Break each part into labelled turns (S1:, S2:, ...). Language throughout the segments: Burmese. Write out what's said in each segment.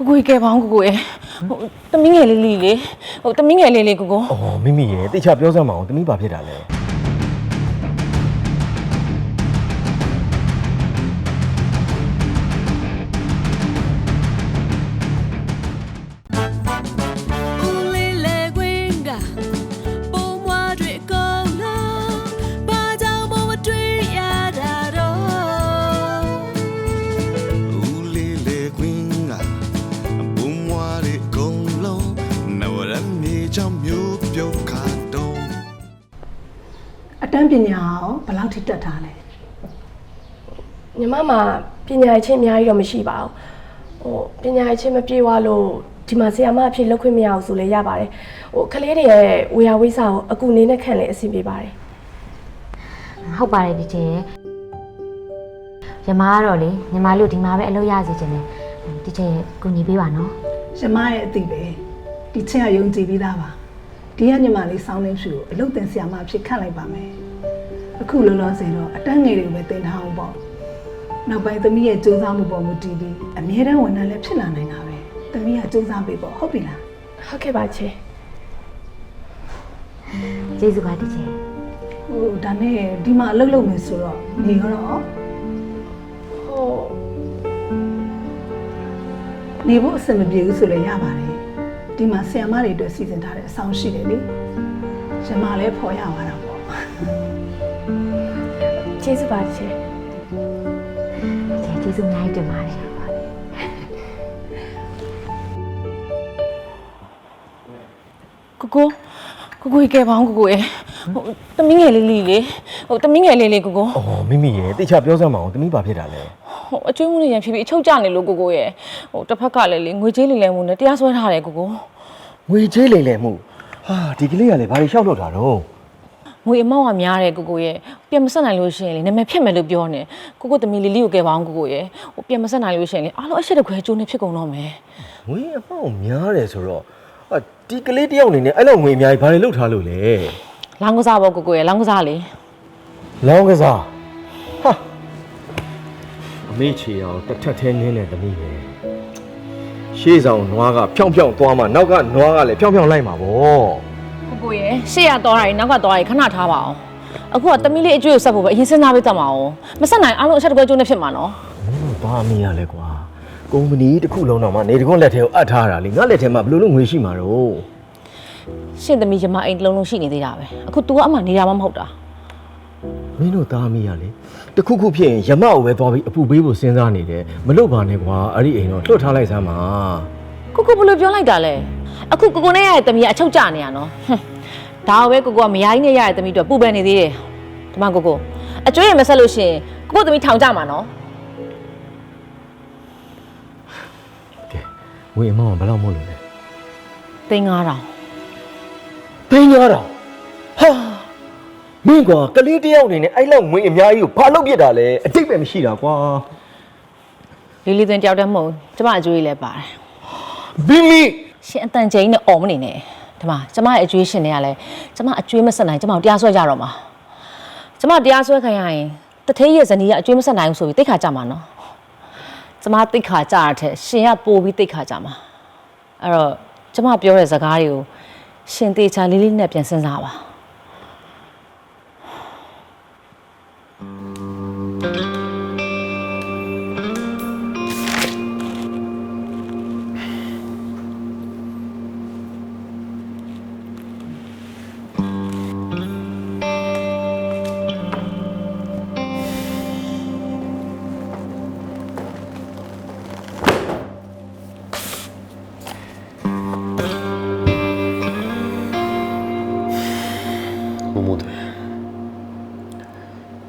S1: ကိုကိုကြီးကဲပါအောင်ကိုကိုရဲ့ဟိုတမင်းငယ်လေးလေးလေဟိုတမင်းငယ်လေးလေးကိုကို
S2: အော်မိမိရဲ့တိတ်ချပြောစမ်းမအောင်တမိဘာဖြစ်တာလဲ
S3: န်းပ
S4: ညာရောဘယ်လောက်ထိတက်ထားလဲ
S5: ညီမမှာပညာရေးချင်းအများကြီးတော့မရှိပါဘူးဟိုပညာရေးချင်းမပြေဝလို့ဒီမှာဆီယာမအဖြစ်လုပ်ခွင့်မရအောင်ဆိုလဲရပါတယ်ဟိုကလေးတွေရဲ့ဝေယဝိစာကိုအကူနေနဲ့ခန့်လဲအဆင်ပြေပါတယ်
S6: ဟုတ်ပါတယ်ဒီကျေရမကတော့လေညီမလို့ဒီမှာပဲအလုပ်ရစီခြင်းနဲ့ဒီကျေကူညီပေးပါနော်
S4: ရမရဲ့အသိပဲဒီချင်းကယုံကြည်ပြီးသားပါဒီကညီမလေးစောင်းနေဖြူကိုအလုပ်တင်ဆရာမအဖြစ်ခန့်လိုက်ပါမယ် အခုလောလောဆယ်တော့အတန်းငယ်တွေကိုပဲတင်ထားအောင်ပေါ့နောက်ပိုင်းသမီးရဲ့စူးစမ်းမှုပေါ်မူတည်ပြီးအမြဲတမ်းဝန်ထမ်းလည်းဖြစ်လာနိုင်တာပဲသမီးကစူးစမ်းပေးပေါ့ဟုတ်ပြီလား
S5: ဟုတ်ကဲ့ပါချေ
S6: ကျေးဇူးပါဒီကျေ
S4: ဟိုဒါနဲ့ဒီမှာအလုပ်လုပ်မယ်ဆိုတော့နေရောတော့
S5: ဟို
S4: နေဖို့အဆင်မပြေဘူးဆိုလည်းရပါတယ်ဒီမှာဆရာမတွေအတွက်စီစဉ်ထားတဲ့အဆောင်ရှိတယ်လေရမလည်းဖော်ရပါတော့ပေါ့
S5: ကျေးဇူးပါချေ
S6: ကျေကျေးဇူးအများကြီးတင်ပါတယ်
S1: ကိုကိုကိုကိုကြီးကဲပါအောင်ကိုကိုရဲ့ဟိုတမင်းငယ်လေးလေးလေဟိုတမင်းငယ်လေးလေးကိုကို
S2: အော်မိမိရဲ့တိတ်ချပြောစမ်းမအောင်တမိဘာဖြစ်တာလဲ
S1: ဟိုအကျွေးမှုတွေရန်ဖြည်းဖြည်းအချုပ်ကျနေလို့ကိုကိုရဲ့ဟိုတစ်ဖက်ကလည်းလေငွေကြေးလေးလဲမှုနဲ့တရားစွဲထားတယ်ကိုကို
S2: ငွေချေးလိမ်လည်မှုဟာဒီကလေးကလည်းဘာတွေလျှောက်လို့တာတော့
S1: ငွေအမောက်ကများတယ်ကိုကိုရဲ့ပြန်မဆက်နိုင်လို့ရှိရင်လေနာမည်ဖြတ်မယ်လို့ပြောနေကိုကိုတမီလေးလေးကိုကဲပါအောင်ကိုကိုရဲ့ဟိုပြန်မဆက်နိုင်လို့ရှိရင်လေအားလုံးအရှိတခွဲကျိုးနေဖြစ်ကုန်တော့မယ်
S2: ငွေအမောက်များတယ်ဆိုတော့ဟာဒီကလေးတယောက်အနေနဲ့အဲ့လောက်ငွေအများကြီးဘာတွေလုပ်ထားလို့လဲ
S1: လောင်းကစားပေါ့ကိုကိုရဲ့လောင်းကစားလေ
S2: လောင်းကစားဟာအမေချေအောင်တစ်ထက်သေးနင်းတဲ့သမီးပဲရှေ့ဆောင်နွားကဖြောင်းဖြောင်းသွားမှနောက်ကနွားကလည်းဖြောင်းဖြောင်းလိုက်မှာဗော
S1: ကိုကိုရဲ့ရှေ့ရသွားတာရင်နောက်ကသွားရင်ခဏထားပါအောင်အခုကတမီလေးအကျွေးကိုဆက်ဖို့ပဲအရင်စဉ်းစားပေးတတ်မှာအောင်မဆက်နိုင်အားလုံးအချက်တခွဲကျိုးနေဖြစ်မှာနော်
S2: ဘာမရလဲကွာကုမ္ပဏီတစ်ခုလုံးတော့မှနေတကွန်းလက်ထဲကိုအပ်ထားတာလေငါလက်ထဲမှာဘယ်လိုလုပ်ငွေရှိမှာတော့
S1: ရှင့်သမီးရမအိမ်တစ်လုံးလုံးရှိနေသေးတာပဲအခု तू ကအမှနေတာမှမဟုတ်တာ
S2: မင်းတို့သားမီးရလေတခုခုဖြစ်ရင်ရမကိုပဲသွားပြီးအပူပေးဖို့စဉ်းစားနေတယ်မလုပ်ပါနဲ့ကွာအဲ့ဒီအိမ်တော့လွတ်ထားလိုက်စမ်းပါ
S1: ကိုကိုဘယ်လိုပြောလိုက်တာလဲအခုကိုကိုနဲ့ရတဲ့သမီးကအချုပ်ကျနေရနော်ဟွန်းဒါပဲကိုကိုကမယားကြီးနဲ့ရတဲ့သမီးတို့ပူပန်နေသေးတယ်ဒီမှာကိုကိုအကျွေးရမဆက်လို့ရှရင်ကိုကိုသမီးထောင်ကြမှာနော်
S2: ကဲငွေအမောင်းကဘယ်လောက်မို့လို့လဲ
S1: သိန်း9000
S2: သိန်းရတော့ဟာမင်းကွာကလေးတယောက်အနေနဲ့အဲ့လောက်ငွေအများကြီးကိုဘာလုပ်ပြစ်တာလဲအတိတ်ပဲမရှိတာကွာ
S1: လေးလေးသွင်းတယောက်တည်းမဟုတ်ဘူးကျမအကျွေးလည်းပါတယ်
S2: မိမိ
S1: ရှင်အတန်ကျိန်းနဲ့អော်မနေနဲ့ဒီမှာကျမရဲ့အကျွေးရှင်တွေကလည်းကျမအကျွေးမဆက်နိုင်ကျမကိုတရားစွဲကြတော့မှာကျမတရားစွဲခံရရင်တထေးရဲ့ဇနီးကအကျွေးမဆက်နိုင်ဘူးဆိုပြီးတိတ်ခါကြမှာနော်ကျမတိတ်ခါကြတာထက်ရှင်ကပိုပြီးတိတ်ခါကြမှာအဲ့တော့ကျမပြောတဲ့စကားတွေကိုရှင်တေချာလေးလေးနဲ့ပြန်စဉ်းစားပါ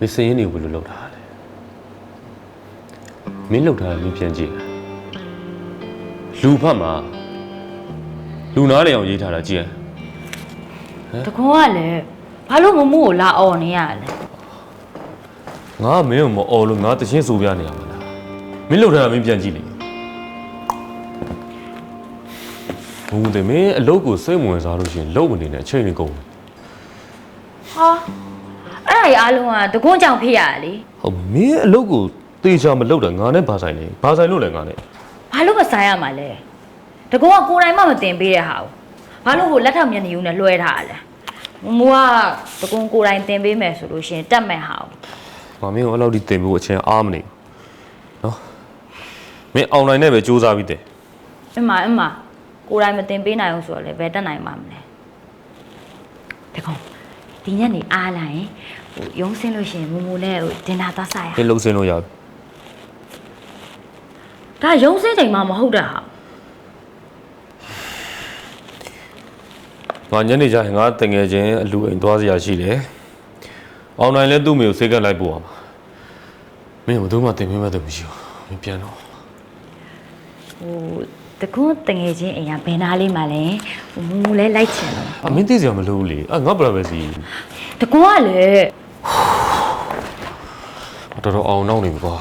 S7: မင်းစရင်နေဘယ်လိုလုပ်တာလဲမင်းလုပ်တာမင်းပြန်ကြည့်လူဖတ်မှာလူနာလေအောင်ရေးထားတာကြည့်ရ
S8: တကွန်ကလည်းဘာလို့မမှုကိုလာអော်နေရလဲ
S7: ငါကမင်းကိုမအော်လို့ငါတချင်းဆိုပြနေရမှာလားမင်းလုပ်တာမင်းပြန်ကြည့်လေဘုံတယ်မင်းအလုပ်ကိုစိတ်မဝင်စားလို့ရှိရင်လုပ်မနေနဲ့အချိန်ကြီးကုန်တယ်
S8: ဟာ အဲ့ဒါကြီးအားလုံးကတကွန်ကြောင့်ဖြစ်ရတာလေ
S7: ဟုတ်ပြီမင်းအလုပ်ကိုတေချာမလုပ်တာငါနဲ့ဘာဆိုင်လဲဘာဆိုင်လို့လဲငါနဲ့
S8: ဘာလို့မဆိုင်ရမှာလဲတကောကကိုယ်တိုင်မှမတင်ပေးတဲ့ဟာကိုဘာလို့ဟိုလက်ထောက်မျက်နှာယူနဲ့လွှဲထားရလဲမမကတကုံကိုယ်တိုင်တင်ပေးမယ်ဆိုလို့ရှရင်တက်မဲ့ဟာကို
S7: ငါမင်းကိုအဲ့လောက်ထိတင်ဖို့အချင်းအားမနေဘူးနော်မင်းအောင်နိုင်နဲ့ပဲစူးစမ်းပြီးတယ်
S8: အမအမကိုယ်တိုင်မတင်ပေးနိုင်ဘူးဆိုတော့လည်းဘယ်တက်နိုင်မှာမလဲတကုံဒီညနေအားလာရင် ဟိုရုံးဆင်းလို့ရှရင်မမနဲ့ဟိုဒင်နာသွားစားရ
S7: မင်းလှုပ်စင်းလို့ရပြီ
S8: ဒါရုံးဆင်းချိန်မှမဟုတ်တာဟာ
S7: ငါညနေကျရင်ငါတငယ်ချင်းအလူအိမ်သွားစရာရှိတယ်အောင်နိုင်လဲသူ့မေကိုစိတ်ကပ်လိုက်ပို့ရမှာမင်းဘယ်သူမှတင်ပေးမဲ့သူမရှိဘူးမင်းပြန်တော့
S8: ဟိုတကုံတငယ်ချင်းအိမ်ကဘယ်နာလေးမှလဲဟိုမမလည်းလိုက်ချင်တော့
S7: အမင်းသိစရာမလိုဘူးလေအငါ privacy
S8: တကုံကလည်း
S7: တော်တော်အောင်နောက်နေပြီကွာ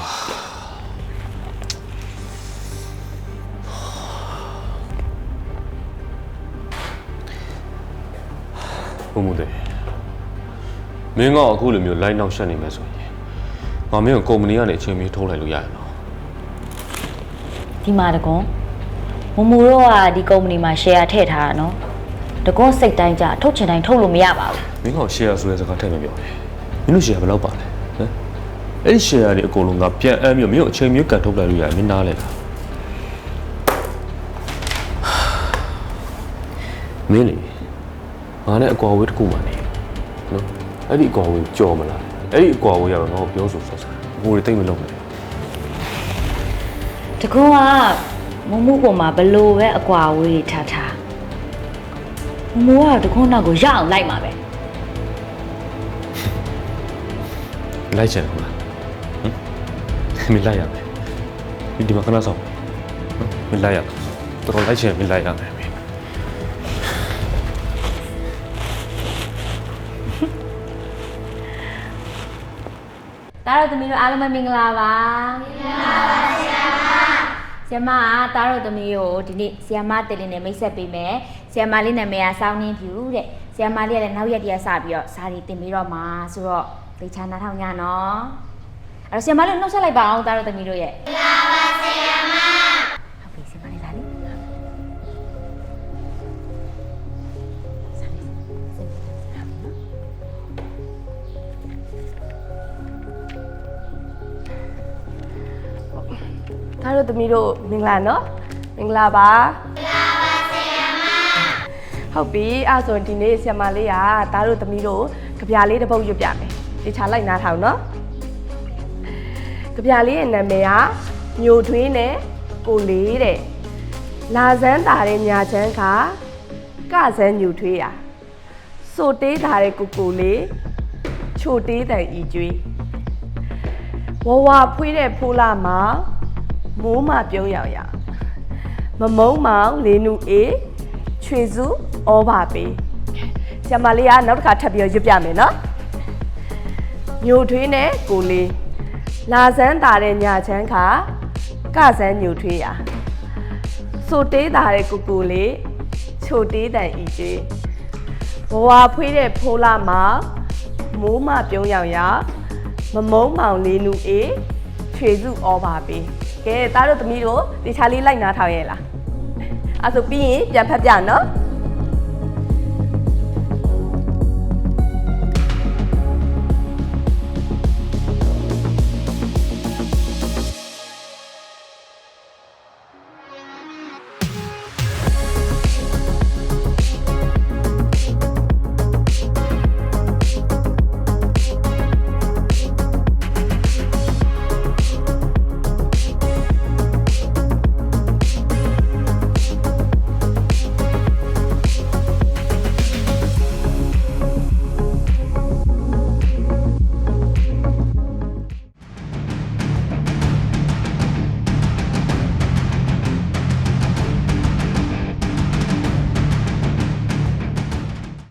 S7: ဘုံမတဲ့မင်းကအခုလိုမျိုး line နောက်ရှက်နေမယ်ဆိုရင်ငါမင်းကိုကုမ္ပဏီကနေအချိန်မီထိုးလိုက်လို့ရရနော်
S8: ဒီမှာတကုံမမတို့ကဒီကုမ္ပဏီမှာ share ထည့်ထားတာနော်တကုံစိတ်တိုင်းကြထုတ်ချင်တိုင်းထုတ်လို့မရပါဘူး
S7: မင်းက share ဆိုတဲ့စကားထည့်မပြောနဲ့မင်းတို့ share ဘယ်လောက်ပါလဲဟမ် အဲ့ဒီ share တွေအကုန်လုံးကပြန်အမ်းပြီးတော့မင်းကိုအချိန်မျိုးကန်ထုတ်လိုက်လို့ရတယ်မင်းနားလဲတာမင်းလေငါနဲ့အကွာဝေးတစ်ခုမှနေနော်အဲ့ဒီအကွာဝေးကြော်မလားအဲ့ဒီအကွာဝေးကတော့ငါ့ကိုပြောဆိုဆက်ဆက်ဘိုးတွေတိတ်မလုပ်နဲ့
S8: တကုံကမမပေါ်မှာဘလို့ပဲအကွာအဝေးထားထားမမကတကုံနောက်ကိုရအောင်လိုက်မှာပဲ
S7: လိုက်ချင်တယ်ဟုတ်လားဟ မ်မင်းလိုက်ရမယ်ဒီဒီမှာခဏဆောင်နော်မင်းလိုက်ရမယ်တော်တော်လိုက်ချင်ရင်မင်းလိုက်ရမယ်မင်း
S6: တားတို့သမီးတို့အားလုံးပဲမင်္ဂလာပါမင်္ဂလာပါဆရာမဆရာမကတားတို့သမီးကိုဒီနေ့ဆရာမတယ်လင်းနဲ့မိတ်ဆက်ပေးမယ်ဆရာမလေးနာမည်ကစောင်းနှင်းဖြူတဲ့ဆရာမလေးကလည်းနောက်ရက်တည်းကစပြီးတော့စာရီတင်ပြီးတော့မှာဆိုတော့ဒေချာနာထောင်ညနော် အဲ့တော့ဆရာမလေးနှုတ်ဆက်လိုက်ပါအောင်တားတို့သမီးတို့ရဲ့မင်္ဂလာပါဆရာမဟုတ်ပြီဆရာမလေးလာလိ
S5: ဒါတို့သမီးတို့မင်္ဂလာနော်မင်္ဂလာပါမင်္ဂလာပါဆရာမဟုတ်ပြီအဲ့ဆိုရင်ဒီနေ့ဆရာမလေးကဒါတို့သမီးတို့ကြပြလေးတစ်ပုတ်ရွတ်ပြမယ်ဒီချာလိုက်နားထောင်နော်ကြ ပြလေးရဲ့နာမည်ကညိုထွေးနဲ့ကိုလေးတဲ့လာဇန်းတာတဲ့ညာချမ်းခါကဇန်းညိုထွေးရစိုတေးတာတဲ့ကိုကိုလေးချိုတေးတန်ဤကျွေးဝဝဖွေးတဲ့ဖိုးလာမှာမိုးမပြုံးရောက်ရမမုံမောင်လေးနူအေးချွေစုဩပါပေးဆရာမလေးကနောက်တစ်ခါထပ်ပြီးတော့ရွတ်ပြမယ်နော်ညိုထွေးနဲ့ကိုလေး လာစမ်းတာတဲ့ညာချမ်းခါကစမ်းညိုထွေးရဆိုတေးတာတဲ့ကိုကိုလေးချိုတေးတန်ဤကျွေးဘဝဖွေးတဲ့ဖိုးလာမှာမိုးမပြုံးရောက်ရမမုံမောင်လေးနူအေးခြေစုဩပါပေးကဲသားတို့သမီးတို့ဒီချာလေးလိုက်နားထောင်ရဲ့လားအဲ့ဆိုပြီးရင်ပြန်ဖတ်ပြနော်